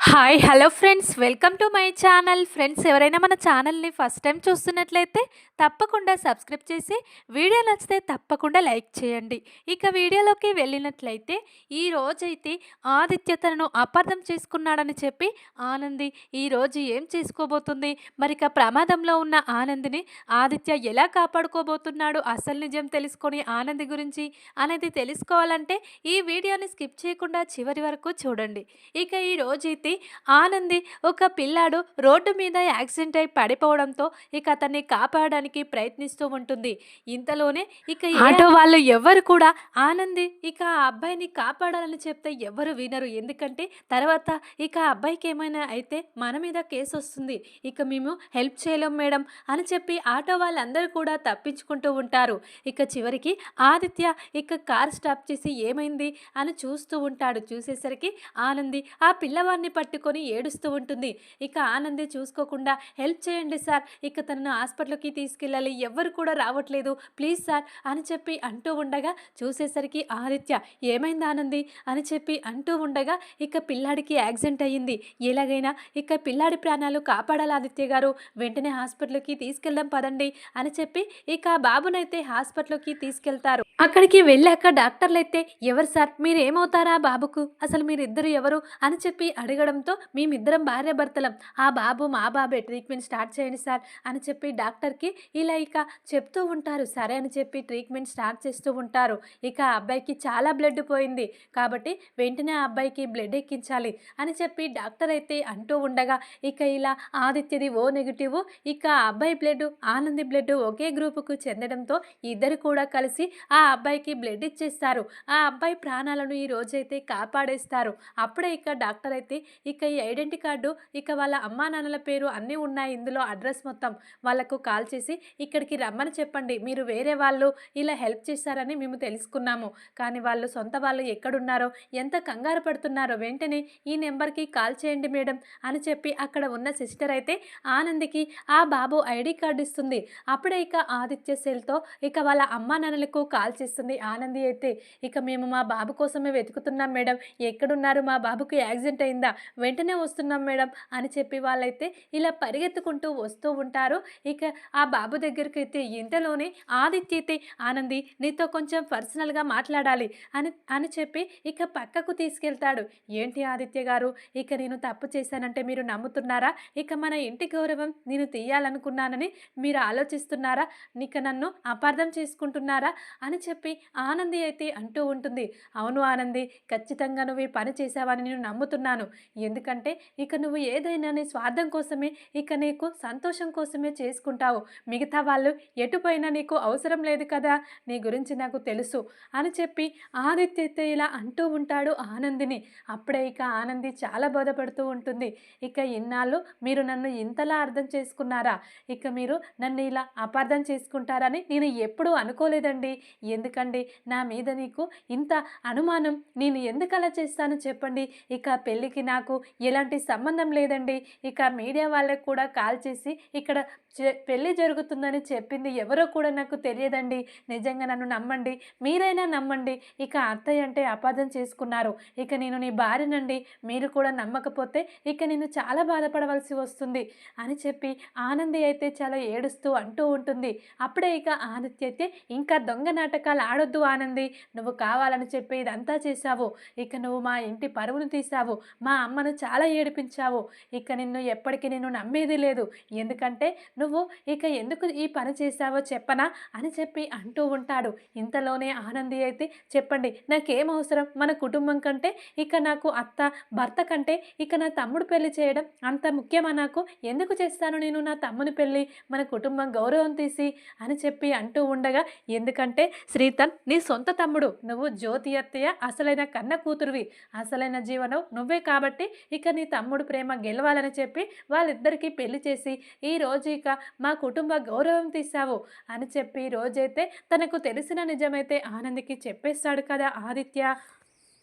Hi hello friends. Welcome to my channel. Friends ఎవరైనా మన ఛానల్ని ఫస్ట్ టైం చూస్తున్నట్లయితే తప్పకుండా సబ్స్క్రైబ్ చేసి వీడియో నచ్చితే తప్పకుండా లైక్ చేయండి. ఇక వీడియోలోకి వెళ్ళినట్లయితే ఈ రోజైతే ఆదిత్య తనను అపార్థం చేసుకున్నాడని చెప్పి ఆనంది ఈ రోజు ఏం చేసుకోబోతుంది? మరి ఇక ప్రమాదంలో ఉన్న ఆనందిని ఆదిత్య ఎలా కాపాడుకోబోతున్నాడు? అసలు నిజం తెలుసుకొని ఆనంది గురించి అనేది తెలుసుకోవాలంటే ఈ వీడియోని స్కిప్ చేయకుండా చివరి వరకు చూడండి. ఇక ఈ రోజైతే ఆనంది ఒక పిల్లాడు రోడ్డు మీద యాక్సిడెంట్ అయి పడిపోవడంతో ఇక అతన్ని కాపాడడానికి ప్రయత్నిస్తూ ఉంటుంది. ఇంతలోనే ఇక ఆటో వాళ్ళు ఎవరు కూడా ఆనంది ఇక ఆ అబ్బాయిని కాపాడాలని చెప్తే ఎవరు వినరు. ఎందుకంటే తర్వాత ఇక ఆ అబ్బాయికి ఏమైనా అయితే మన మీద కేసు వస్తుంది. ఇక మేము హెల్ప్ చేయలేం మేడం అని చెప్పి ఆటో వాళ్ళందరూ కూడా తప్పించుకుంటూ ఉంటారు. ఇక చివరికి ఆదిత్య ఇక కార్ స్టాప్ చేసి ఏమైంది అని చూస్తూ ఉంటాడు. చూసేసరికి ఆనంది ఆ పిల్లవాడిని పట్టుకొని ఏడుస్తూ ఉంటుంది. ఇక ఆనందే చూసుకోకుండా హెల్ప్ చేయండి సార్ ఇక తనను హాస్పిటల్కి తీసుకెళ్ళాలి ఎవ్వరు కూడా రావట్లేదు ప్లీజ్ సార్ అని చెప్పి అంటూ ఉండగా చూసేసరికి ఆదిత్య ఏమైంది ఆనంది? అని చెప్పి అంటూ ఉండగా ఇక పిల్లాడికి యాక్సిడెంట్ అయ్యింది. ఎలాగైనా ఇక పిల్లాడి ప్రాణాలు కాపాడాలి ఆదిత్య గారు. వెంటనే హాస్పిటల్కి తీసుకెళ్దాం పదండి అని చెప్పి ఇక బాబునైతే హాస్పిటల్కి తీసుకెళ్తారు. అక్కడికి వెళ్ళాక డాక్టర్లు అయితే ఎవరు సార్ మీరు ఏమవుతారా బాబుకు? అసలు మీరిద్దరు ఎవరు? అని చెప్పి అడగడం అడగడంతో మేమిద్దరం భార్య భర్తలం ఆ బాబు మా బాబే ట్రీట్మెంట్ స్టార్ట్ చేయండి సార్ అని చెప్పి డాక్టర్కి ఇలా ఇక చెప్తూ ఉంటారు. సరే అని చెప్పి ట్రీట్మెంట్ స్టార్ట్ చేస్తూ ఉంటారు. ఇక ఆ అబ్బాయికి చాలా బ్లడ్ పోయింది. కాబట్టి వెంటనే ఆ అబ్బాయికి బ్లడ్ ఎక్కించాలి అని చెప్పి డాక్టర్ అయితే అంటూ ఉండగా ఇక ఇలా ఆదిత్యది ఓ నెగిటివ్ ఇక ఆ అబ్బాయి బ్లడ్ ఆనంది బ్లడ్ ఒకే గ్రూపుకు చెందడంతో ఇద్దరు కూడా కలిసి ఆ అబ్బాయికి బ్లడ్ ఇచ్చేస్తారు. ఆ అబ్బాయి ప్రాణాలను ఈ రోజైతే కాపాడేస్తారు. అప్పుడే ఇక డాక్టర్ అయితే ఇక ఈ ఐడెంటి కార్డు ఇక వాళ్ళ అమ్మా నాన్నల పేరు అన్నీ ఉన్నాయి ఇందులో అడ్రస్ మొత్తం. వాళ్ళకు కాల్ చేసి ఇక్కడికి రమ్మని చెప్పండి మీరు వేరే వాళ్ళు ఇలా హెల్ప్ చేశారని మేము తెలుసుకున్నాము. కానీ వాళ్ళు సొంత వాళ్ళు ఎక్కడున్నారో ఎంత కంగారు పడుతున్నారో వెంటనే ఈ నెంబర్కి కాల్ చేయండి మేడం అని చెప్పి అక్కడ ఉన్న సిస్టర్ అయితే ఆనందికి ఆ బాబు ఐడి కార్డు ఇస్తుంది. అప్పుడే ఇక ఆదిత్య సెల్తో ఇక వాళ్ళ అమ్మా నాన్నలకు కాల్ చేస్తుంది ఆనంది అయితే. ఇక మేము మా బాబు కోసమే వెతుకుతున్నాం మేడం. ఎక్కడున్నారు? మా బాబుకు యాక్సిడెంట్ అయిందా? వెంటనే వస్తున్నాం మేడం అని చెప్పి వాళ్ళైతే ఇలా పరిగెత్తుకుంటూ వస్తూ ఉంటారు. ఇక ఆ బాబు దగ్గరికి అయితే ఇంతలోనే ఆదిత్య అయితే ఆనంది నీతో కొంచెం పర్సనల్గా మాట్లాడాలి అని అని చెప్పి ఇక పక్కకు తీసుకెళ్తాడు. ఏంటి ఆదిత్య గారు ఇక నేను తప్పు చేశానంటే మీరు నమ్ముతున్నారా? ఇక మన ఇంటి గౌరవం నేను తీయాలనుకున్నానని మీరు ఆలోచిస్తున్నారా? ఇక నన్ను అపార్థం చేసుకుంటున్నారా? అని చెప్పి ఆనంది అయితే అంటూ ఉంటుంది. అవును ఆనంది ఖచ్చితంగా నువ్వు ఈ పని చేశావని నేను నమ్ముతున్నాను. ఎందుకంటే ఇక నువ్వు ఏదైనా నీ స్వార్థం కోసమే ఇక నీకు సంతోషం కోసమే చేసుకుంటావు. మిగతా వాళ్ళు ఎటుపోయినా నీకు అవసరం లేదు కదా నీ గురించి నాకు తెలుసు అని చెప్పి ఆదిత్యతే ఇలా అంటూ ఉంటాడు ఆనందిని. అప్పుడే ఇక ఆనంది చాలా బాధపడుతూ ఉంటుంది. ఇక ఇన్నాళ్ళు మీరు నన్ను ఇంతలా అర్థం చేసుకున్నారా? ఇక మీరు నన్ను ఇలా అపార్థం చేసుకుంటారని నేను ఎప్పుడూ అనుకోలేదండి. ఎందుకండి? నా మీద నీకు ఇంత అనుమానం. నేను ఎందుకు అలా చేస్తాను చెప్పండి? ఇక పెళ్ళికి నా నాకు ఎలాంటి సంబంధం లేదండి. ఇక మీడియా వాళ్ళకి కూడా కాల్ చేసి ఇక్కడ పెళ్ళి జరుగుతుందని చెప్పింది ఎవరో కూడా నాకు తెలియదండి. నిజంగా నన్ను నమ్మండి. మీరైనా నమ్మండి. ఇక అత్తయ్య అంటే అపార్థం చేసుకున్నారు. ఇక నేను నీ భార్యనండి. మీరు కూడా నమ్మకపోతే ఇక నేను చాలా బాధపడవలసి వస్తుంది అని చెప్పి ఆనంది అయితే చాలా ఏడుస్తూ అంటూ ఉంటుంది. అప్పుడే ఇక ఆదిత్య అయితే ఇంకా దొంగ నాటకాలు ఆడొద్దు ఆనంది. నువ్వు కావాలని చెప్పి ఇదంతా చేశావు. ఇక నువ్వు మా ఇంటి పరువును తీసావు మా అమ్మను చాలా ఏడిపించావు. ఇక నిన్ను ఎప్పటికీ నేను నమ్మేది లేదు. ఎందుకంటే నువ్వు ఇక ఎందుకు ఈ పని చేశావో చెప్పనా? అని చెప్పి అంటూ ఉంటాడు. ఇంతలోనే ఆనంది అయితే చెప్పండి నాకేం అవసరం? మన కుటుంబం కంటే ఇక నాకు అత్త భర్త కంటే ఇక నా తమ్ముడు పెళ్ళి చేయడం అంత ముఖ్యమా నాకు? ఎందుకు చేస్తాను నేను నా తమ్ముని పెళ్ళి మన కుటుంబం గౌరవం తీసి అని చెప్పి అంటూ ఉండగా ఎందుకంటే శ్రీతన్ నీ సొంత తమ్ముడు. నువ్వు జ్యోతి అత్తయ్య అసలైన కన్న కూతురువి. అసలైన జీవనం నువ్వే కాబట్టి ఇక నీ తమ్ముడు ప్రేమ గెలవాలని చెప్పి వాళ్ళిద్దరికీ పెళ్ళి చేసి ఈ రోజు ఇక మా కుటుంబ గౌరవం తీసావు అని చెప్పి రోజైతే తనకు తెలిసిన నిజమైతే ఆనందికి చెప్పేస్తాడు కదా ఆదిత్య.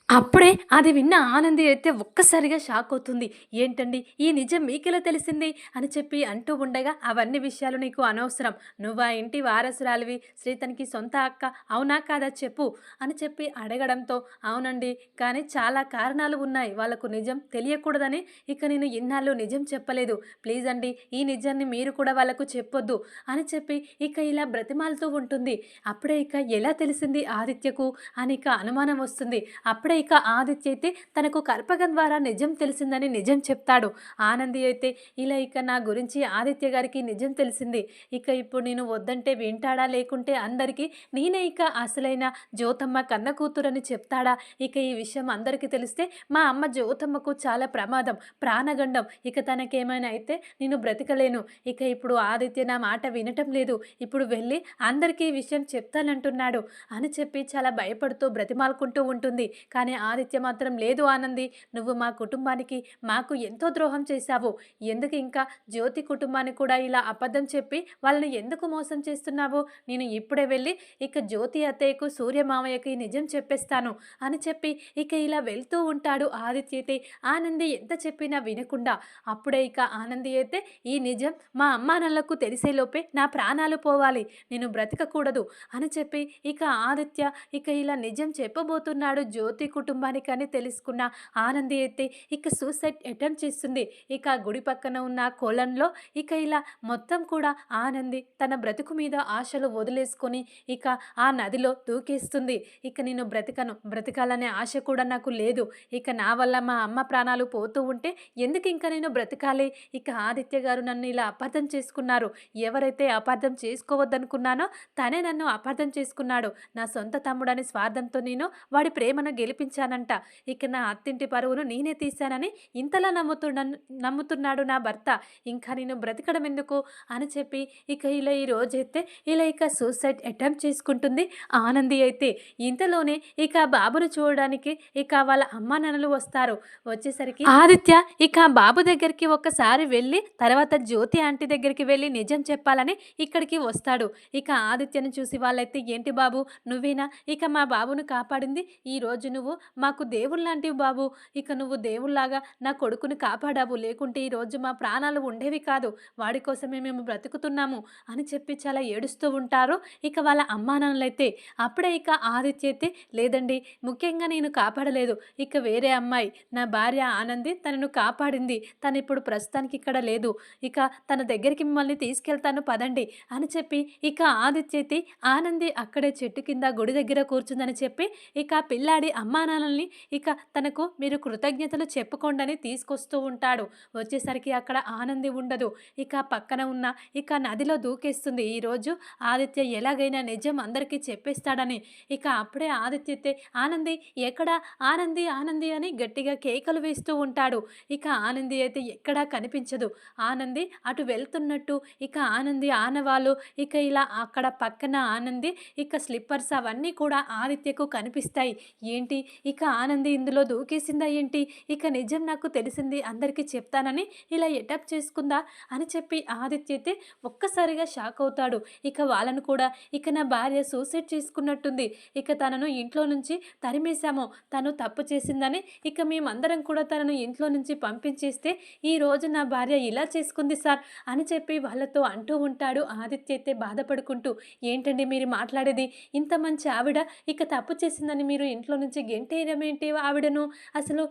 అప్పుడే అది విన్న ఆనంది అయితే ఒక్కసారిగా షాక్ అవుతుంది. ఏంటండి ఈ నిజం మీకెలా తెలిసింది? అని చెప్పి అంటూ ఉండగా అవన్నీ విషయాలు నీకు అనవసరం. నువ్వు ఆ ఇంటి వారసురాలివి. శ్రీ తనకి సొంత అక్క. అవునా కాదా చెప్పు అని చెప్పి అడగడంతో అవునండి. కానీ చాలా కారణాలు ఉన్నాయి. వాళ్ళకు నిజం తెలియకూడదని ఇక నేను ఇన్నాళ్ళు నిజం చెప్పలేదు. ప్లీజ్ అండి ఈ నిజాన్ని మీరు కూడా వాళ్ళకు చెప్పొద్దు అని చెప్పి ఇక ఇలా బ్రతిమాలుతూ ఉంటుంది. అప్పుడే ఇక ఎలా తెలిసింది ఆదిత్యకు అని ఇక అనుమానం వస్తుంది. అప్పుడే ఇక ఆదిత్య అయితే తనకు కర్పగం ద్వారా నిజం తెలిసిందని నిజం చెప్తాడు. ఆనంది అయితే ఇలా ఇక నా గురించి ఆదిత్య గారికి నిజం తెలిసింది. ఇక ఇప్పుడు నేను వద్దంటే వింటాడా? లేకుంటే అందరికీ నేనే ఇక అసలైన జ్యోతమ్మ కన్న కూతురని చెప్తాడా? ఇక ఈ విషయం అందరికీ తెలిస్తే మా అమ్మ జ్యోతమ్మకు చాలా ప్రమాదం. ప్రాణగండం. ఇక తనకేమైనా అయితే నేను బ్రతకలేను. ఇక ఇప్పుడు ఆదిత్య నా మాట వినటం లేదు. ఇప్పుడు వెళ్ళి అందరికీ ఈ విషయం చెప్తానంటున్నాడు అని చెప్పి చాలా భయపడుతూ బ్రతిమాలుకుంటూ ఉంటుంది. కానీ ఆదిత్య మాత్రం లేదు ఆనంది. నువ్వు మా కుటుంబానికి, మాకు ఎంతో ద్రోహం చేశావు. ఎందుకు ఇంకా జ్యోతి కుటుంబాన్ని కూడా ఇలా అబద్ధం చెప్పి వాళ్ళని ఎందుకు మోసం చేస్తున్నావు? నేను ఇప్పుడే వెళ్ళి ఇక జ్యోతి అత్తయ్యకు, సూర్య మామయ్యకి నిజం చెప్పేస్తాను అని చెప్పి ఇక ఇలా వెళ్తూ ఉంటాడు ఆదిత్య అయితే. ఆనంది ఎంత చెప్పినా వినకుండా. అప్పుడే ఇక ఆనంది అయితే ఈ నిజం మా అమ్మానాన్నలకు తెలిసేలోపే నా ప్రాణాలు పోవాలి. నేను బ్రతకకూడదు అని చెప్పి ఇక ఆదిత్య ఇక ఇలా నిజం చెప్పబోతున్నాడు జ్యోతి కుటుంబానికని తెలుసుకున్న ఆనంది అయితే ఇక సూసైడ్ అటెంప్ట్ చేస్తుంది. ఇక గుడి పక్కన ఉన్న కోలంలో ఇక ఇలా మొత్తం కూడా ఆనంది తన బ్రతుకు మీద ఆశలు వదిలేసుకొని ఇక ఆ నదిలో దూకేస్తుంది. ఇక నేను బ్రతకను. బ్రతకాలనే ఆశ కూడా నాకు లేదు. ఇక నా వల్ల మా అమ్మ ప్రాణాలు పోతూ ఉంటే ఎందుకు ఇంకా నేను బ్రతకాలి? ఇక ఆదిత్య గారు నన్ను ఇలా అపార్థం చేసుకున్నారు. ఎవరైతే అపార్థం చేసుకోవద్దనుకున్నానో తనే నన్ను అపార్థం చేసుకున్నాడు. నా సొంత తమ్ముడని స్వార్థంతో నేను వాడి ప్రేమను గెలిపి పంపించానంట ఇక నా అత్తింటి పరువును నేనే తీశానని ఇంతలా నమ్ముతున్న నమ్ముతున్నాడు నా భర్త. ఇంకా నేను బ్రతకడం ఎందుకు? అని చెప్పి ఇక ఇలా ఈ రోజైతే ఇలా ఇక సూసైడ్ అటెంప్ట్ చేసుకుంటుంది ఆనంది అయితే. ఇంతలోనే ఇక బాబును చూడడానికి ఇక వాళ్ళ అమ్మా నాన్నలు వస్తారు. వచ్చేసరికి ఆదిత్య ఇక బాబు దగ్గరికి ఒక్కసారి వెళ్ళి తర్వాత జ్యోతి ఆంటీ దగ్గరికి వెళ్ళి నిజం చెప్పాలని ఇక్కడికి వస్తాడు. ఇక ఆదిత్యను చూసి వాళ్ళైతే ఏంటి బాబు నువ్వేనా ఇక మా బాబును కాపాడింది? ఈరోజు నువ్వు మాకు దేవుళ్ళలాంటివి బాబు. ఇక నువ్వు దేవుళ్ళలాగా నా కొడుకుని కాపాడావు. లేకుంటే ఈరోజు మా ప్రాణాలు ఉండేవి కాదు. వాడి కోసమే మేము బ్రతుకుతున్నాము అని చెప్పి చాలా ఏడుస్తూ ఉంటారు. ఇక వాళ్ళ అమ్మానాన్నలైతే. అప్పుడే ఇక ఆదిత్య అయితే లేదండి ముఖ్యంగా నేను కాపాడలేదు. ఇక వేరే అమ్మాయి నా భార్య ఆనంది తనను కాపాడింది. తను ఇప్పుడు ప్రస్తుతానికి ఇక్కడ లేదు. ఇక తన దగ్గరికి మిమ్మల్ని తీసుకెళ్తాను పదండి అని చెప్పి ఇక ఆదిత్య అయితే ఆనంది అక్కడే చెట్టు కింద గుడి దగ్గర కూర్చుందని చెప్పి ఇక పిల్లాడి అమ్మా అమ్మానాన్నల్ని ఇక తనకు మీరు కృతజ్ఞతలు చెప్పుకోండని తీసుకొస్తూ ఉంటాడు. వచ్చేసరికి అక్కడ ఆనంది ఉండదు. ఇక పక్కన ఉన్న ఇక నదిలో దూకేస్తుంది. ఈరోజు ఆదిత్య ఎలాగైనా నిజం అందరికీ చెప్పేస్తాడని. ఇక అప్పుడే ఆదిత్య అయితే ఆనంది ఎక్కడ ఆనంది ఆనంది అని గట్టిగా కేకలు వేస్తూ ఉంటాడు. ఇక ఆనంది అయితే ఎక్కడా కనిపించదు. ఆనంది అటు వెళ్తున్నట్టు ఇక ఆనంది ఆనవాళ్ళు ఇక ఇలా అక్కడ పక్కన ఆనంది ఇక స్లిప్పర్స్ అవన్నీ కూడా ఆదిత్యకు కనిపిస్తాయి. ఏంటి ఇక ఆనంది ఇందులో దూకేసిందా ఏంటి? ఇక నిజం నాకు తెలిసింది అందరికీ చెప్తానని ఇలా ఎటప్ చేసుకుందా? అని చెప్పి ఆదిత్య అయితే ఒక్కసారిగా షాక్ అవుతాడు. ఇక వాళ్ళను కూడా ఇక నా భార్య సూసైడ్ చేసుకున్నట్టుంది. ఇక తనను ఇంట్లో నుంచి తరిమేశాము. తను తప్పు చేసిందని ఇక మేమందరం కూడా తనను ఇంట్లో నుంచి పంపించేస్తే ఈరోజు నా భార్య ఇలా చేసుకుంది సార్ అని చెప్పి వాళ్ళతో అంటూ ఉంటాడు ఆదిత్య అయితే బాధపడుకుంటూ. ఏంటండి మీరు మాట్లాడేది? ఇంత మంచి ఆవిడ ఇక తప్పు చేసిందని మీరు ఇంట్లో నుంచి గెంటేయడం ఏంటి ఆవిడను? అసలు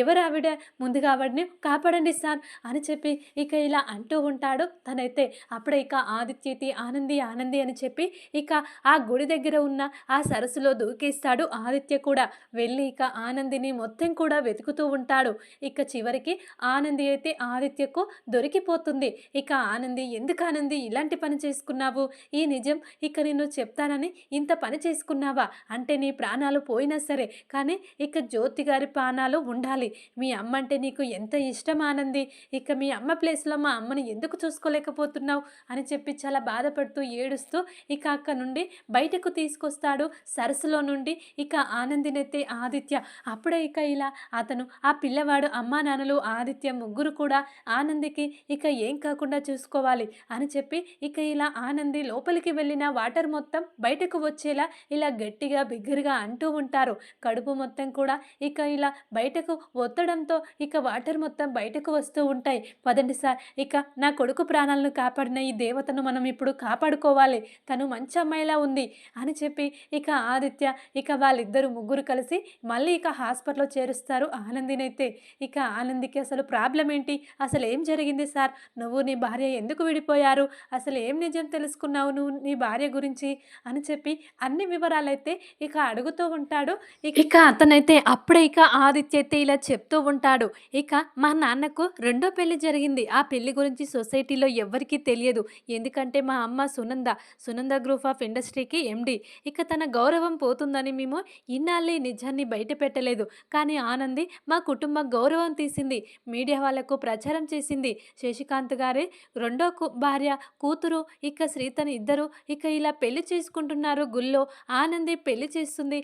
ఎవరు ఆవిడ? ముందుగా ఆవిడని కాపాడండి సార్ అని చెప్పి ఇక ఇలా అంటూ ఉంటాడు. తనైతే అప్పుడే ఇక ఆదిత్య అయితే ఆనంది ఆనంది అని చెప్పి ఇక ఆ గుడి దగ్గర ఉన్న ఆ సరస్సులో దూకేస్తాడు ఆదిత్య కూడా. వెళ్ళి ఇక ఆనందిని మొత్తం కూడా వెతుకుతూ ఉంటాడు. ఇక చివరికి ఆనంది అయితే ఆదిత్యకు దొరికిపోతుంది. ఇక ఆనంది ఎందుకు ఆనంది ఇలాంటి పని చేసుకున్నావు? ఈ నిజం ఇక నిన్ను చెప్తానని ఇంత పని చేసుకున్నావా? అంటే నీ ప్రాణాలు పోయినా సరే కానీ ఇక జ్యోతి గారి పానాలు ఉండాలి. మీ అమ్మ అంటే నీకు ఎంత ఇష్టం ఆనంది. ఇక మీ అమ్మ ప్లేస్‌లో మా అమ్మని ఎందుకు చూసుకోలేకపోతున్నావు? అని చెప్పి చాలా బాధపడుతూ ఏడుస్తూ ఇక అక్కడి నుండి బయటకు తీసుకొస్తాడు. సరస్సులో నుండి ఇక ఆనందినెత్తే ఆదిత్య. అప్పుడే ఇక ఇలా అతను ఆ పిల్లవాడు అమ్మానాన్నలు ఆదిత్య ముగ్గురు కూడా ఆనందికి ఇక ఏం కాకుండా చూసుకోవాలి అని చెప్పి ఇక ఇలా ఆనంది లోపలికి వెళ్ళిన వాటర్ మొత్తం బయటకు వచ్చేలా ఇలా గట్టిగా బిగ్గరగా అంటూ ఉంటారు. కడుపు కడుపు మొత్తం కూడా ఇక ఇలా బయటకు ఒత్తడంతో ఇక వాటర్ మొత్తం బయటకు వస్తూ ఉంటాయి. పదండి సార్ ఇక నా కొడుకు ప్రాణాలను కాపాడిన ఈ దేవతను మనం ఇప్పుడు కాపాడుకోవాలి. తను మంచి అమ్మాయిలా ఉంది అని చెప్పి ఇక ఆదిత్య ఇక వాళ్ళిద్దరు ముగ్గురు కలిసి మళ్ళీ ఇక హాస్పిటల్లో చేరుస్తారు ఆనందినైతే. ఇక ఆనందికి అసలు ప్రాబ్లం ఏంటి? అసలు ఏం జరిగింది సార్? నువ్వు నీ భార్య ఎందుకు విడిపోయారు? అసలు ఏం నిజం తెలుసుకున్నావు నువ్వు నీ భార్య గురించి? అని చెప్పి అన్ని వివరాలైతే ఇక అడుగుతూ ఉంటాడు. ఇక ఇక అతనైతే అప్పుడే ఇక ఆదిత్య అయితే ఇలా చెప్తూ ఉంటాడు. ఇక మా నాన్నకు రెండో పెళ్ళి జరిగింది. ఆ పెళ్ళి గురించి సొసైటీలో ఎవ్వరికీ తెలియదు. ఎందుకంటే మా అమ్మ సునంద సునంద గ్రూప్ ఆఫ్ ఇండస్ట్రీకి ఎండి. ఇక తన గౌరవం పోతుందని మేము ఇన్నాళ్ళే నిజాన్ని బయట పెట్టలేదు. కానీ ఆనంది మా కుటుంబ గౌరవం తీసింది. మీడియా వాళ్ళకు ప్రచారం చేసింది. శశికాంత్ గారే రెండో భార్య కూతురు ఇక శ్రీతని ఇద్దరు ఇక ఇలా పెళ్ళి చేసుకుంటున్నారు. గుళ్ళో ఆనంది పెళ్ళి చేస్తుంది.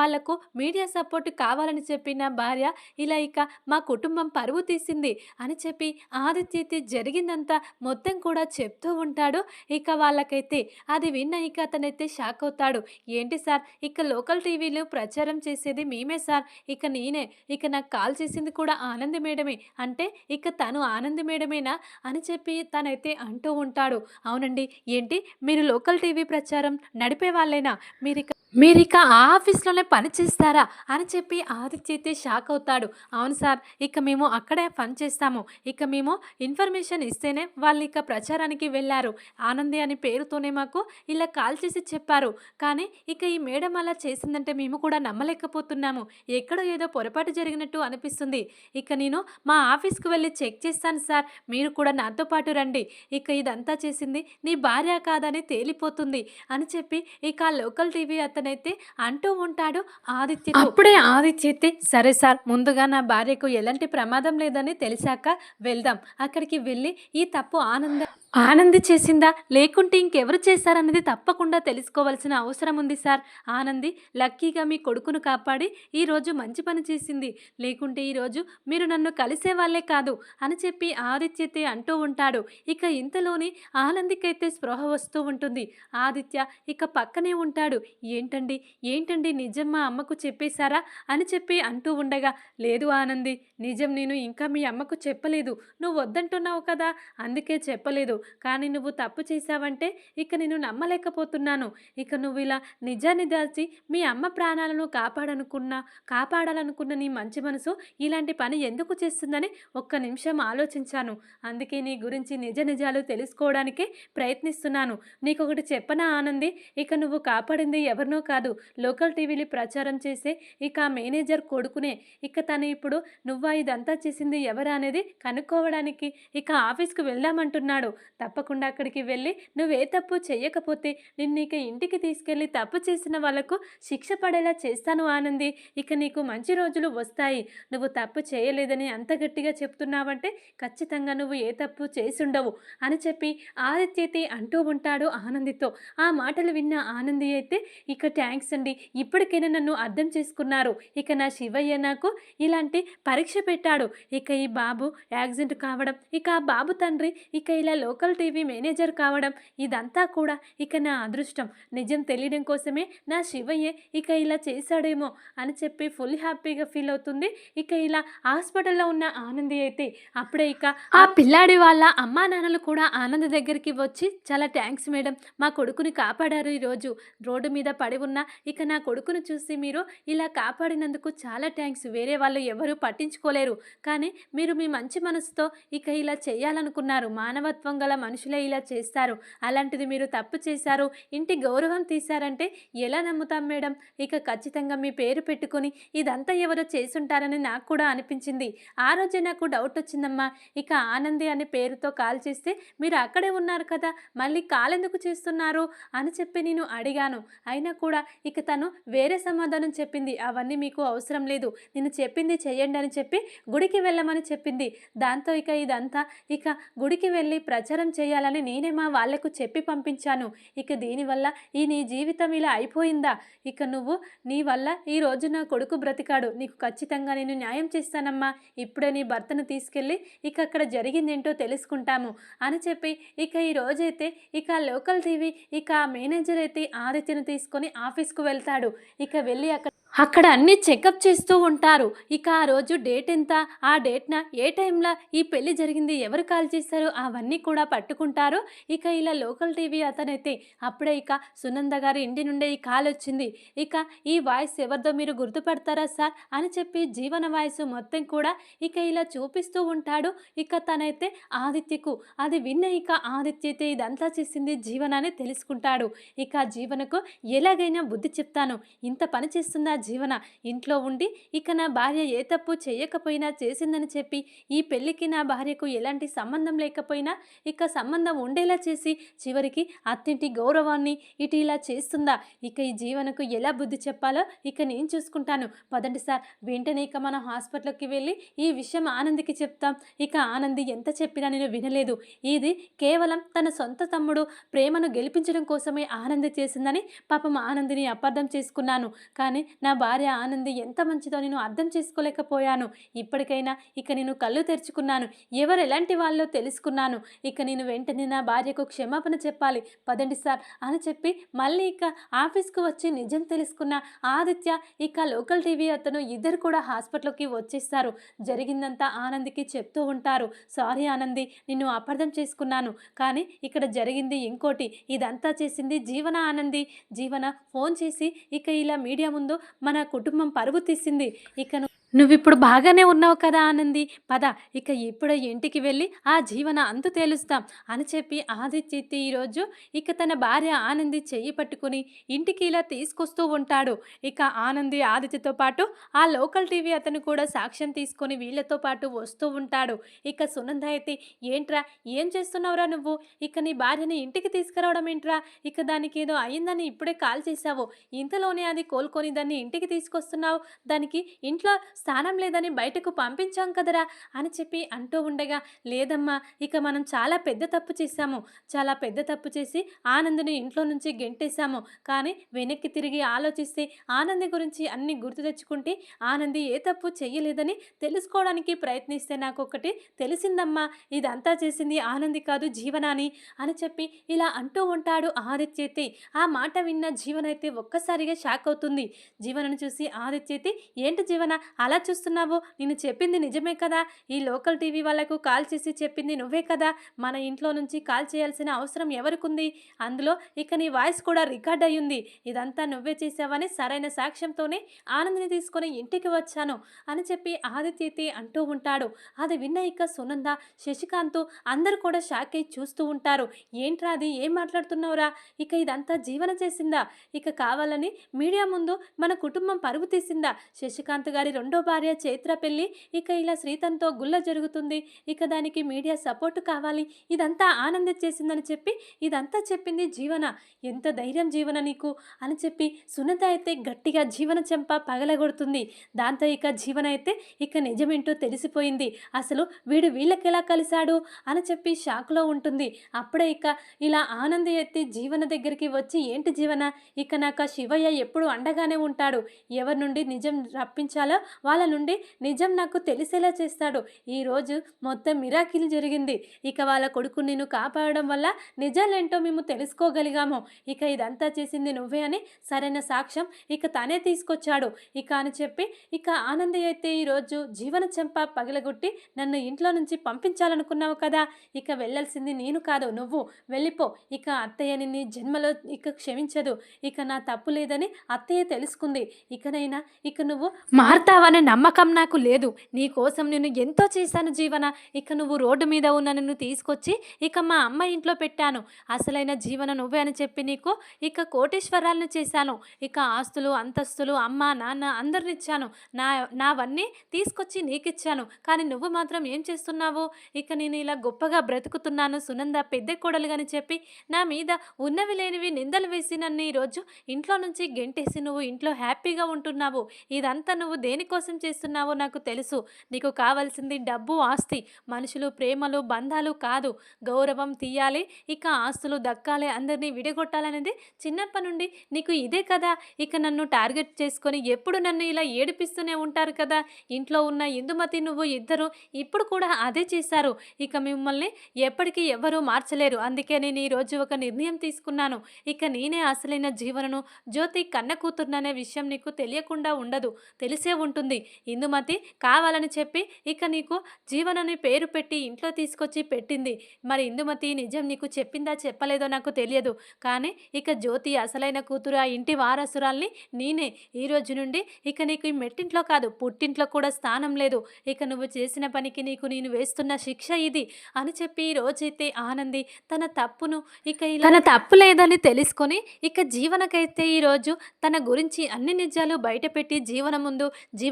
వాళ్ళకు మీ మీడియా సపోర్ట్ కావాలని చెప్పిన భార్య ఇలా ఇక మా కుటుంబం పరువు తీసింది అని చెప్పి ఆదిత్యతి జరిగిందంతా మొత్తం కూడా చెప్తూ ఉంటాడు. ఇక వాళ్ళకైతే అది విన్న ఇక అతనైతే షాక్ అవుతాడు. ఏంటి సార్? ఇక లోకల్ టీవీలో ప్రచారం చేసేది మేమే సార్. ఇక నేనే. ఇక నాకు కాల్ చేసింది కూడా ఆనంది మేడమే. అంటే ఇక తను ఆనంది మేడమేనా? అని చెప్పి తనైతే అంటూ ఉంటాడు. అవునండి. ఏంటి? మీరు లోకల్ టీవీ ప్రచారం నడిపే వాళ్ళేనా? మీరు ఇక మీరు ఇక ఆ ఆఫీస్లోనే పని చేస్తారా? అని చెప్పి ఆదిత్య అయితే షాక్ అవుతాడు. అవును సార్ ఇక మేము అక్కడే పని చేస్తాము. ఇక మేము ఇన్ఫర్మేషన్ ఇస్తేనే వాళ్ళు ఇక ప్రచారానికి వెళ్ళారు. ఆనంది అని పేరుతోనే మాకు ఇలా కాల్ చేసి చెప్పారు. కానీ ఇక ఈ మేడం అలా చేసిందంటే మేము కూడా నమ్మలేకపోతున్నాము. ఎక్కడో ఏదో పొరపాటు జరిగినట్టు అనిపిస్తుంది. ఇక నేను మా ఆఫీస్కి వెళ్ళి చెక్ చేస్తాను సార్. మీరు కూడా నాతో పాటు రండి. ఇక ఇదంతా చేసింది నీ భార్య కాదని తేలిపోతుంది అని చెప్పి ఇక లోకల్ టీవీ అతనైతే అంటూ ఉంటాడు ఆదిత్య అప్పుడే ఆదిత్య అయితే సరే సార్ ముందుగా నా భార్యకు ఎలాంటి ప్రమాదం లేదని తెలిసాక వెళ్దాం. అక్కడికి వెళ్ళి ఈ తప్పు ఆనంద ఆనంది చేసిందా? లేకుంటే ఇంకెవరు చేశారన్నది తప్పకుండా తెలుసుకోవాల్సిన అవసరం ఉంది సార్. ఆనంది లక్కీగా మీ కొడుకును కాపాడి ఈరోజు మంచి పని చేసింది. లేకుంటే ఈరోజు మీరు నన్ను కలిసే వాళ్ళే కాదు అని చెప్పి ఆదిత్యతే అంటూ ఉంటాడు. ఇక ఇంతలోనే ఆనందికైతే స్పృహ వస్తూ ఉంటుంది. ఆదిత్య ఇక పక్కనే ఉంటాడు. ఏంటండి? ఏంటండి నిజం మా అమ్మకు చెప్పేశారా? అని చెప్పి అంటూ ఉండగా లేదు ఆనంది నిజం నేను ఇంకా మీ అమ్మకు చెప్పలేదు. నువ్వు వద్దంటున్నావు కదా? అందుకే చెప్పలేదు. కానీ నువ్వు తప్పు చేశావంటే ఇక నేను నమ్మలేకపోతున్నాను. ఇక నువ్వు ఇలా నిజాన్ని దాల్చి మీ అమ్మ ప్రాణాలను కాపాడనుకున్నా కాపాడాలనుకున్న నీ మంచి మనసు ఇలాంటి పని ఎందుకు చేస్తుందని ఒక్క నిమిషం ఆలోచించాను. అందుకే నీ గురించి నిజ నిజాలు తెలుసుకోవడానికే ప్రయత్నిస్తున్నాను. నీకు ఒకటి చెప్పనా ఆనంది? ఇక నువ్వు కాపాడింది ఎవరినో కాదు. లోకల్ టీవీలు ప్రచారం చేసే ఇక మేనేజర్ కొడుకునే. ఇక తను ఇప్పుడు నువ్వా ఇదంతా చేసింది ఎవరా అనేది కనుక్కోవడానికి ఇక ఆఫీస్కి వెళ్దామంటున్నాడు. తప్పకుండా అక్కడికి వెళ్ళి నువ్వే తప్పు చేయకపోతే నిన్ను ఇక ఇంటికి తీసుకెళ్ళి తప్పు చేసిన వాళ్ళకు శిక్ష పడేలా చేస్తాను ఆనంది. ఇక నీకు మంచి రోజులు వస్తాయి. నువ్వు తప్పు చేయలేదని అంత గట్టిగా చెప్తున్నావంటే ఖచ్చితంగా నువ్వు ఏ తప్పు చేసుండవు అని చెప్పి ఆదిత్యతి అంటూ ఉంటాడు ఆనందితో. ఆ మాటలు విన్న ఆనంది అయితే ఇక థ్యాంక్స్ అండి. ఇప్పటికైనా నన్ను అర్థం చేసుకున్నారు. ఇక నా శివయ్య నాకు ఇలాంటి పరీక్ష పెట్టాడు. ఇక ఈ బాబు యాక్సిడెంట్ కావడం ఇక ఆ బాబు తండ్రి ఇక ఇలా లోకల్ టీవీ మేనేజర్ కావడం ఇదంతా కూడా ఇక నా అదృష్టం. నిజం తెలియడం కోసమే నా శివయ్యే ఇక ఇలా చేశాడేమో అని చెప్పి ఫుల్ హ్యాపీగా ఫీల్ అవుతుంది. ఇక ఇలా హాస్పిటల్లో ఉన్న ఆనంది అయితే అప్పుడే ఇక ఆ పిల్లాడి వాళ్ళ అమ్మా నాన్నలు కూడా ఆనంద్ దగ్గరికి వచ్చి చాలా థ్యాంక్స్ మేడం మా కొడుకుని కాపాడారు ఈరోజు. రోడ్డు మీద పడి ఉన్న ఇక నా కొడుకును చూసి మీరు ఇలా కాపాడినందుకు చాలా థ్యాంక్స్ వేరే వాళ్ళు ఎవరు పట్టించుకోలేరు. కానీ మీరు మీ మంచి మనసుతో ఇక ఇలా చేయాలనుకున్నారు. మానవత్వం గల మనుషులే ఇలా చేస్తారు. అలాంటిది మీరు తప్పు చేశారు. ఇంటి గౌరవం తీశారంటే ఎలా నమ్ముతాం మేడం? ఇక ఖచ్చితంగా మీ పేరు పెట్టుకొని ఇదంతా ఎవరో చేసుంటారని నాకు కూడా అనిపించింది. ఆ రోజే నాకు డౌట్ వచ్చిందమ్మా. ఇక ఆనంది అనే పేరుతో కాల్ చేస్తే మీరు అక్కడే ఉన్నారు కదా మళ్ళీ కాల్ ఎందుకు చేస్తున్నారు? అని చెప్పి నేను అడిగాను. అయినా కూడా ఇక తను వేరే సమాధానం చెప్పింది. అవన్నీ మీకు అవసరం లేదు. నేను చెప్పింది చెయ్యండి అని చెప్పి గుడికి వెళ్ళమని చెప్పింది. దాంతో ఇక ఇదంతా. ఇక గుడికి వెళ్ళి ప్రచారం చేయాలని నేనే మా వాళ్ళకు చెప్పి పంపించాను. ఇక దీనివల్ల ఈ నీ జీవితం ఇలా అయిపోయిందా? ఇక నువ్వు నీ వల్ల ఈ రోజు నా కొడుకు బ్రతికాడు. నీకు ఖచ్చితంగా నేను న్యాయం చేస్తానమ్మా. ఇప్పుడే నీ భర్తను తీసుకెళ్ళి ఇక అక్కడ జరిగిందేంటో తెలుసుకుంటాము అని చెప్పి ఇక ఈ రోజైతే ఇక లోకల్ టీవీ ఇక మేనేజర్ అయితే ఆదిత్యను తీసుకొని ఆఫీస్కు వెళ్తాడు. ఇక వెళ్ళి అక్కడ అక్కడ అన్నీ చెకప్ చేస్తూ ఉంటారు. ఇక ఆ రోజు డేట్ ఎంత? ఆ డేట్‌న ఏ టైంలో ఈ పెళ్ళి జరిగింది? ఎవరు కాల్ చేశారు? అవన్నీ కూడా పట్టుకుంటారు. ఇక ఇలా లోకల్ టీవీ అతనైతే అప్పుడే ఇక సునంద గారి ఇంటి నుండే ఈ కాల్ వచ్చింది. ఇక ఈ వాయిస్ ఎవరిదో మీరు గుర్తుపడతారా సార్? అని చెప్పి జీవన వాయిస్ మొత్తం కూడా ఇక ఇలా చూపిస్తూ ఉంటాడు. ఇక తనైతే ఆదిత్యకు అది విన్న ఇక ఆదిత్య అయితే ఇదంతా చేసింది జీవన అని తెలుసుకుంటాడు. ఇక జీవనకు ఎలాగైనా బుద్ధి చెప్తాను. ఇంత పని చేస్తుందా జీవన ఇంట్లో ఉండి ఇక నా భార్య ఏ తప్పు చేయకపోయినా చేసిందని చెప్పి ఈ పెళ్ళికి నా భార్యకు ఎలాంటి సంబంధం లేకపోయినా ఇక సంబంధం ఉండేలా చేసి చివరికి అత్తింటి గౌరవాన్ని ఇటు ఇలా చేస్తుందా? ఇక ఈ జీవనకు ఎలా బుద్ధి చెప్పాలో ఇక నేను చూసుకుంటాను. పదండి సార్ వెంటనే ఇక మనం హాస్పిటల్కి వెళ్ళి ఈ విషయం ఆనందికి చెప్తాం. ఇక ఆనంది ఎంత చెప్పినా నేను వినలేదు. ఇది కేవలం తన సొంత తమ్ముడు ప్రేమను గెలిపించడం కోసమే ఆనంది చేసిందని పాపం ఆనందిని అపార్థం చేసుకున్నాను. కానీ నా నా భార్య ఆనంది ఎంత మంచిదో నేను అర్థం చేసుకోలేకపోయాను. ఇప్పటికైనా ఇక నేను కళ్ళు తెరుచుకున్నాను. ఎవరు ఎలాంటి వాళ్ళో తెలుసుకున్నాను. ఇక నేను వెంటనే నా భార్యకు క్షమాపణ చెప్పాలి. పదండి సార్ అని చెప్పి మళ్ళీ ఇక ఆఫీస్కు వచ్చి నిజం తెలుసుకున్న ఆదిత్య ఇక లోకల్ టీవీ అతను ఇద్దరు కూడా హాస్పిటల్కి వచ్చేస్తారు. జరిగిందంతా ఆనందికి చెప్తూ ఉంటారు. సారీ ఆనంది నిన్ను అపార్థం చేసుకున్నాను. కానీ ఇక్కడ జరిగింది ఇంకోటి. ఇదంతా చేసింది జీవన ఆనంది. జీవన ఫోన్ చేసి ఇక ఇలా మీడియా ముందు మన కుటుంబం పరుగు తీసింది. ఇకను నువ్విప్పుడు బాగానే ఉన్నావు కదా ఆనంది. పద ఇక ఇప్పుడు ఇంటికి వెళ్ళి ఆ జీవన అంతు తేలుస్తాం అని చెప్పి ఆదిత్యత్తి ఈరోజు ఇక తన భార్య ఆనంది చెయ్యి పట్టుకుని ఇంటికి ఇలా తీసుకొస్తూ ఉంటాడు. ఇక ఆనంది ఆదిత్యతో పాటు ఆ లోకల్ టీవీ అతను కూడా సాక్ష్యం తీసుకొని వీళ్ళతో పాటు వస్తూ ఉంటాడు. ఇక సునంద అయితే ఏంట్రా ఏం చేస్తున్నావురా నువ్వు? ఇక నీ భార్యని ఇంటికి తీసుకురావడం ఏంట్రా? ఇక దానికి ఏదో అయిందని ఇప్పుడే కాల్ చేశావు. ఇంతలోనే అది కోలుకొని దాన్ని ఇంటికి తీసుకొస్తున్నావు. దానికి ఇంట్లో స్థానం లేదని బయటకు పంపించాం కదరా అని చెప్పి అంటూ ఉండగా లేదమ్మా ఇక మనం చాలా పెద్ద తప్పు చేశాము. చాలా పెద్ద తప్పు చేసి ఆనంద్ని ఇంట్లో నుంచి గెంటేశాము. కానీ వెనక్కి తిరిగి ఆలోచిస్తే ఆనంది గురించి అన్ని గుర్తు తెచ్చుకుంటే ఆనంది ఏ తప్పు చెయ్యలేదని తెలుసుకోవడానికి ప్రయత్నిస్తే నాకు ఒకటి తెలిసిందమ్మా. ఇదంతా చేసింది ఆనంది కాదు జీవనాని అని చెప్పి ఇలా అంటూ ఉంటాడు ఆదిత్యతి. ఆ మాట విన్న జీవనైతే ఒక్కసారిగా షాక్ అవుతుంది. జీవనను చూసి ఆదిత్యతి ఏంటి జీవన? అలా చూస్తున్నావు? నేను చెప్పింది నిజమే కదా? ఈ లోకల్ టీవీ వాళ్ళకు కాల్ చేసి చెప్పింది నువ్వే కదా? మన ఇంట్లో నుంచి కాల్ చేయాల్సిన అవసరం ఎవరికుంది? అందులో ఇక నీ వాయిస్ కూడా రికార్డ్ అయ్యింది. ఇదంతా నువ్వే చేసావని సరైన సాక్ష్యంతోనే ఆనందిని తీసుకొని ఇంటికి వచ్చాను అని చెప్పి ఆదిత్యతి అంటూ ఉంటాడు. అది విన్న ఇక సునంద శశికాంత్ అందరూ కూడా షాక్ అయి చూస్తూ ఉంటారు. ఏంట్రా అది? ఏం మాట్లాడుతున్నావురా? ఇక ఇదంతా జీవన చేసిందా? ఇక కావాలని మీడియా ముందు మన కుటుంబం పరుగు తీసిందా? శశికాంత్ గారి రెండో భార్య చైత్ర పెళ్ళి ఇక ఇలా శ్రీతంతో గుల్ల జరుగుతుంది. ఇక దానికి మీడియా సపోర్ట్ కావాలి. ఇదంతా ఆనంద చేసిందని చెప్పి ఇదంతా చెప్పింది జీవన. ఎంత ధైర్యం జీవన నీకు? అని చెప్పి సునత అయితే గట్టిగా జీవన చెంప పగలగొడుతుంది. దాంతో ఇక జీవన అయితే ఇక నిజమేంటో తెలిసిపోయింది. అసలు వీడు వీళ్ళకెలా కలిశాడు? అని చెప్పి షాక్లో ఉంటుంది. అప్పుడే ఇక ఇలా ఆనంది ఎత్తి జీవన దగ్గరికి వచ్చి ఏంటి జీవన? ఇక నాకు శివయ్య ఎప్పుడు అండగానే ఉంటాడు. ఎవరి నుండి నిజం రప్పించాలో వాళ్ళ నుండి నిజం నాకు తెలిసేలా చేస్తాడు. ఈరోజు మొత్తం మిరాకిల్ జరిగింది. ఇక వాళ్ళ కొడుకు నేను కాపాడడం వల్ల నిజాలేంటో మేము తెలుసుకోగలిగాము. ఇక ఇదంతా చేసింది నువ్వే అని సరైన సాక్ష్యం ఇక తనే తీసుకొచ్చాడు. ఇక అని చెప్పి ఇక ఆనంది అయితే ఈరోజు జీవన చెంప పగిలగొట్టి నన్ను ఇంట్లో నుంచి పంపించాలనుకున్నావు కదా. ఇక వెళ్ళాల్సింది నేను కాదు నువ్వు. వెళ్ళిపో. ఇక అత్తయ్య నిన్ను జన్మలో ఇక క్షమించదు. ఇక నా తప్పు లేదని అత్తయ్య తెలుసుకుంది. ఇకనైనా ఇక నువ్వు మారుతావని నమ్మకం నాకు లేదు. నీకోసం నేను ఎంతో చేశాను జీవన. ఇక నువ్వు రోడ్డు మీద ఉన్న నిన్ను తీసుకొచ్చి ఇక మా అమ్మ ఇంట్లో పెట్టాను. అసలైన జీవన నువ్వే అని చెప్పి నీకు ఇక కోటేశ్వరాలను చేశాను. ఇక ఆస్తులు అంతస్తులు అమ్మ నాన్న అందరిని ఇచ్చాను. నా నావన్నీ తీసుకొచ్చి నీకిచ్చాను. కానీ నువ్వు మాత్రం ఏం చేస్తున్నావు? ఇక నేను ఇలా గొప్పగా బ్రతుకుతున్నాను సునంద పెద్ద కోడలుగాని చెప్పి నా మీద ఉన్నవి లేనివి నిందలు వేసి నన్ను ఈరోజు ఇంట్లో నుంచి గెంటేసి నువ్వు ఇంట్లో హ్యాపీగా ఉంటున్నావు. ఇదంతా నువ్వు దేనికోసం మోసం చేస్తున్నావో నాకు తెలుసు. నీకు కావాల్సింది డబ్బు ఆస్తి. మనుషులు ప్రేమలు బంధాలు కాదు. గౌరవం తీయాలి. ఇక ఆస్తులు దక్కాలి. అందరినీ విడగొట్టాలనేది చిన్నప్పటి నుండి నీకు ఇదే కదా. ఇక నన్ను టార్గెట్ చేసుకొని ఎప్పుడు నన్ను ఇలా ఏడిపిస్తూనే ఉంటారు కదా. ఇంట్లో ఉన్న ఇందుమతి నువ్వు ఇద్దరు ఇప్పుడు కూడా అదే చేశారు. ఇక మిమ్మల్ని ఎప్పటికీ ఎవ్వరూ మార్చలేరు. అందుకే నేను ఈరోజు ఒక నిర్ణయం తీసుకున్నాను. ఇక నేనే అసలైన జీవనను జ్యోతి కన్న కూతురుననే విషయం నీకు తెలియకుండా ఉండదు. తెలిసే ఉంటుంది. ఇందుమతి కావాలని చెప్పి ఇక నీకు జీవనని పేరు పెట్టి ఇంట్లో తీసుకొచ్చి పెట్టింది. మరి ఇందుమతి నిజం నీకు చెప్పిందా చెప్పలేదో నాకు తెలియదు. కానీ ఇక జ్యోతి అసలైన కూతురు ఆ ఇంటి వారసురాల్ని నేనే. ఈ రోజు నుండి ఇక నీకు ఈ మెట్టింట్లో కాదు పుట్టింట్లో కూడా స్థానం లేదు. ఇక నువ్వు చేసిన పనికి నీకు నేను వేస్తున్న శిక్ష ఇది అని చెప్పి ఈ రోజైతే ఆనంది తన తప్పును ఇక ఇలా తన తప్పు లేదని తెలుసుకొని ఇక జీవనకైతే ఈరోజు తన గురించి అన్ని నిజాలు బయటపెట్టి జీవన ముందు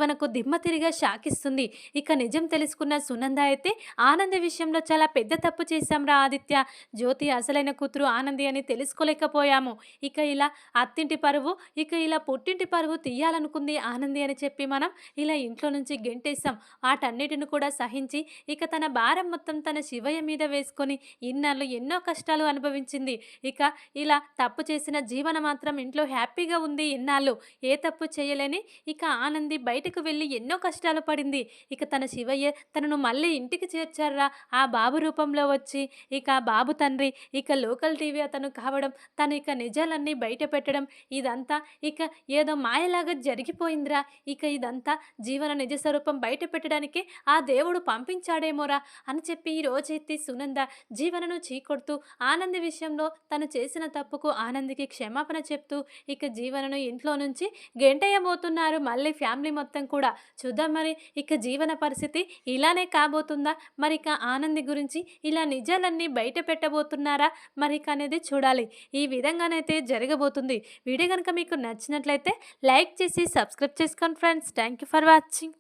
మనకు దిమ్మ తిరిగా షాకిస్తుంది. ఇక నిజం తెలుసుకున్న సునంద అయితే ఆనంది విషయంలో చాలా పెద్ద తప్పు చేశాంరా ఆదిత్య. జ్యోతి అసలైన కూతురు ఆనంది అని తెలుసుకోలేకపోయాము. ఇక ఇలా అత్తింటి పరువు ఇక ఇలా పుట్టింటి పరువు తీయాలనుకుంది ఆనంది అని చెప్పి మనం ఇలా ఇంట్లో నుంచి గెంటేశాం. వాటన్నిటిని కూడా సహించి ఇక తన భారం మొత్తం తన శివయ్య మీద వేసుకొని ఇన్నాళ్ళు ఎన్నో కష్టాలు అనుభవించింది. ఇక ఇలా తప్పు చేసిన జీవన మాత్రం ఇంట్లో హ్యాపీగా ఉంది ఇన్నాళ్ళు. ఏ తప్పు చేయలేని ఇక ఆనంది బయటకు వెళ్ళి ఎన్నో కష్టాలు పడింది. ఇక తన శివయ్య తనను మళ్ళీ ఇంటికి చేర్చారా? ఆ బాబు రూపంలో వచ్చి ఇక బాబు తండ్రి ఇక లోకల్ టీవీ అతను కావడం తను ఇక నిజాలన్నీ బయట పెట్టడం ఇదంతా ఇక ఏదో మాయలాగా జరిగిపోయిందిరా. ఇక ఇదంతా జీవన నిజ స్వరూపం బయట పెట్టడానికి ఆ దేవుడు పంపించాడేమోరా అని చెప్పి ఈ రోజైతే సునంద జీవనను చీకొడుతూ ఆనంది విషయంలో తను చేసిన తప్పుకు ఆనందికి క్షమాపణ చెప్తూ ఇక జీవనను ఇంట్లో నుంచి గెంటయ్యబోతున్నారు మళ్ళీ ఫ్యామిలీ మొత్తం కూడా చూద్దాం మరి. ఇక జీవన పరిస్థితి ఇలానే కాబోతుందా? మరి ఇక ఆనంది గురించి ఇలా నిజాలన్నీ బయట పెట్టబోతున్నారా? మరి ఇక అనేది చూడాలి. ఈ విధంగానైతే జరగబోతుంది. వీడియో కనుక మీకు నచ్చినట్లయితే లైక్ చేసి సబ్స్క్రైబ్ చేసుకోండి friends. Thank you for watching.